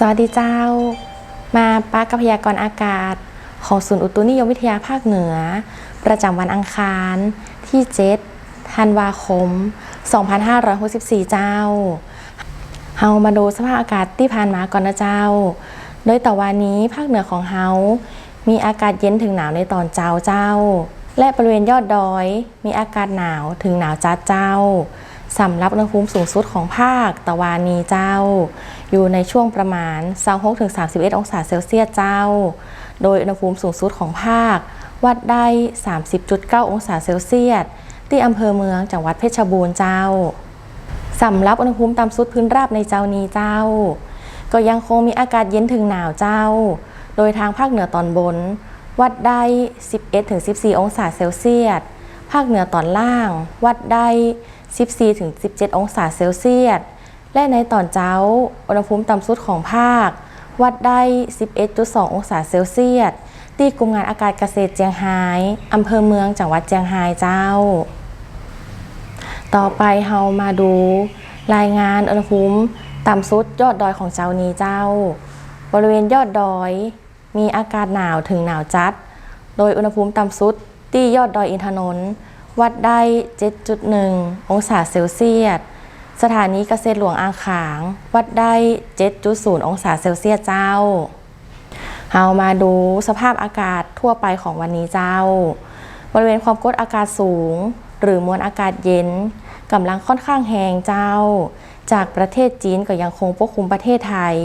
สวัสดีเจ้า มาปักกับพยากรณ์อากาศ ของศูนย์อุตุนิยมวิทยาภาคเหนือ ประจำวันอังคารที่ 7 ธันวาคม 2564 เจ้า เฮามาดูสภาพอากาศที่ผ่านมาก่อนนะเจ้า โดยต่อวันนี้ภาคเหนือของเฮา มีอากาศเย็นถึงหนาวในตอนเช้าเจ้า และบริเวณยอดดอย มีอากาศหนาวถึงหนาวจัดเจ้า สำหรับอุณหภูมิสูงสุดของภาคตะวันนี้เจ้า อยู่ในช่วงประมาณ26-31 องศาเซลเซียสเจ้า โดยอุณหภูมิสูงสุดของภาค วัดได้ 30.9 องศาเซลเซียส ที่อำเภอเมืองจังหวัดเพชรบูรณ์เจ้าสำหรับอุณหภูมิต่ำสุดพื้นราบในเจ้านี้เจ้า ก็ยังคงมีอากาศเย็นถึงหนาวเจ้า โดยทางภาคเหนือตอนบน วัดได้ 11-14 องศาเซลเซียส ภาคเหนือตอนล่าง วัดได้ 14-17 องศาเซลเซียส และในตอนเช้า อุณหภูมิต่ำสุดของภาค วัดได้ 11.2 องศาเซลเซียส ที่กลุ่มงานอากาศเกษตรเจียงไฮ้อำเภอเมืองจังหวัดเจียงไฮ้เจ้า ต่อไปเฮามาดู รายงานอุณหภูมิต่ำสุดยอดดอยของเจ้านี้เจ้า บริเวณยอดดอย มีอากาศหนาวถึงหนาวจัด โดยอุณหภูมิต่ำสุดที่ยอดดอยอินทนนท์ วัดได้ 7.1 องศาเซลเซียส สถานีเกษตรหลวงอ่างขาง วัดได้ 7.0 องศาเซลเซียสเจ้า เอามาดูสภาพอากาศทั่วไปของวันนี้เจ้า บริเวณความกดอากาศสูง หรือมวลอากาศเย็นกำลังค่อนข้างแหงเจ้า จากประเทศจีนก็ยังคงปกคลุมประเทศไทย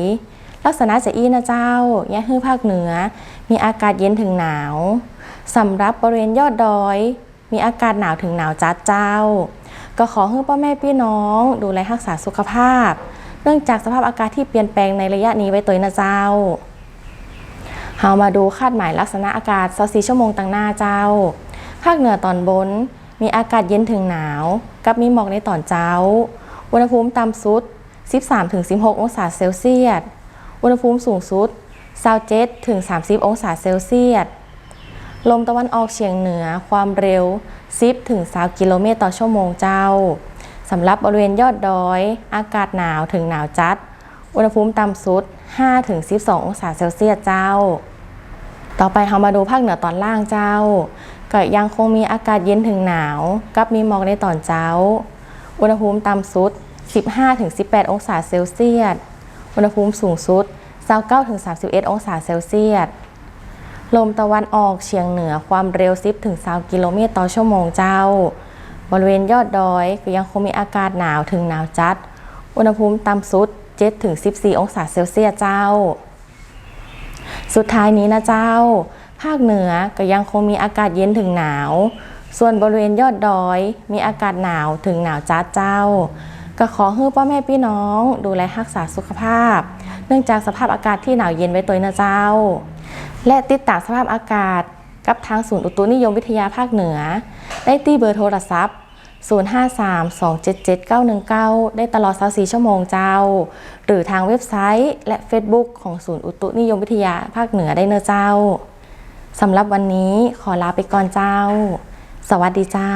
ลักษณะจะอี้นะเจ้าแย่ฮื้อภาคเหนือ มีอากาศเย็นถึงหนาวสำหรับบริเวณยอดดอย มีอากาศหนาวถึงหนาวจัดเจ้า ก็ขอให้พ่อแม่พี่น้องดูแลรักษาสุขภาพ เนื่องจากสภาพอากาศที่เปลี่ยนแปลงในระยะนี้ไว้ตัวนะเจ้าเฮามาดูคาดหมายลักษณะอากาศ24ชั่วโมงต่างหน้าเจ้า ภาคเหนือตอนบน มีอากาศเย็นถึงหนาว กับมีหมอกในตอนเช้า อุณหภูมิต่ำสุด 13-16 องศาเซลเซียส อุณหภูมิสูงสุด27-30 องศาเซลเซียส ลมตะวันออกเฉียงเหนือความเร็ว 10ถึง20กิโลเมตรต่อชั่วโมงเจ้าสำหรับบริเวณยอดดอย อากาศหนาวถึงหนาวจัด อุณหภูมิต่ำสุด5ถึง12 องศาเซลเซียสเจ้า ต่อไปเรามาดูภาคเหนือตอนล่างเจ้าก็ยังคงมีอากาศเย็นถึงหนาว กับมีหมอกในตอนเช้า อุณหภูมิต่ำสุด 15-18 องศาเซลเซียส อุณหภูมิสูงสุด 29-31 องศาเซลเซียส ลมตะวันออกเฉียงเหนือความเร็ว 10-20กิโลเมตรต่อชั่วโมงเจ้า บริเวณยอดดอยก็ยังคงมีอากาศหนาวถึงหนาวจัด อุณหภูมิต่ำสุด7-14 องศาเซลเซียสเจ้า สุดท้ายนี้นะเจ้า ภาคเหนือก็ยังคงมีอากาศเย็นถึงหนาว ส่วนบริเวณยอดดอยมีอากาศหนาวถึงหนาวจัดเจ้า ก็ขอให้พ่อแม่พี่น้อง ดูแลรักษาสุขภาพ เนื่องจากสภาพอากาศที่หนาวเย็นไว้ตัวนะเจ้า และติดตามสภาพอากาศ กับทางศูนย์อุตุนิยมวิทยาภาคเหนือ ได้ที่เบอร์โทรศัพท์ 053277919 ได้ตลอด 24 ชั่วโมงเจ้า หรือทางเว็บไซต์และ Facebook ของศูนย์อุตุนิยมวิทยาภาคเหนือได้เนอเจ้าสำหรับวันนี้ขอลาไปก่อนเจ้า สวัสดีเจ้า